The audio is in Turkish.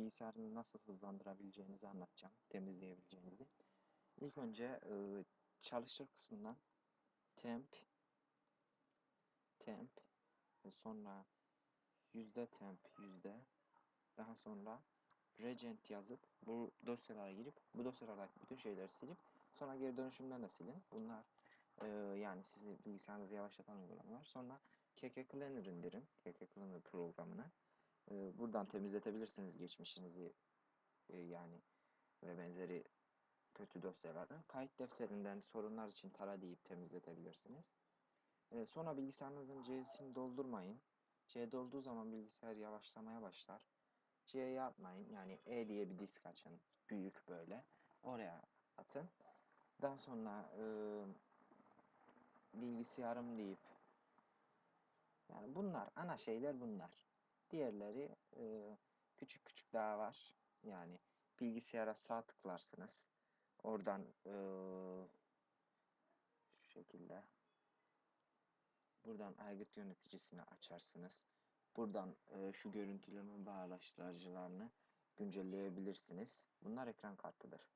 bilgisayarını nasıl hızlandırabileceğinizi anlatacağım. Temizleyebileceğinizi. İlk önce e, çalıştır kısmından temp temp ve sonra yüzde temp yüzde daha sonra regent yazıp bu dosyalara girip bu dosyalardaki bütün şeyleri silip sonra geri dönüşümden de silin. Bunlar e, yani sizi bilgisayarınızı yavaşlatan uygulamalar. Sonra KK Cleaner indirin. KK Cleaner programını. E, buradan temizletebilirsiniz geçmişinizi e, yani ve benzeri kötü dosyaları. Kayıt defterinden sorunlar için tara deyip temizletebilirsiniz. E, sonra bilgisayarınızın C'sini doldurmayın. C dolduğu zaman bilgisayar yavaşlamaya başlar. C'ye atmayın. Yani E diye bir disk açın. Büyük böyle. Oraya atın. Daha sonra e, bilgisayarım deyip yani bunlar ana şeyler bunlar. Diğerleri e, küçük küçük daha var. Yani bilgisayara sağ tıklarsınız. Oradan e, şu şekilde buradan aygıt yöneticisini açarsınız. Buradan e, şu görüntüleme bağlaştırıcılarını güncelleyebilirsiniz. Bunlar ekran kartıdır.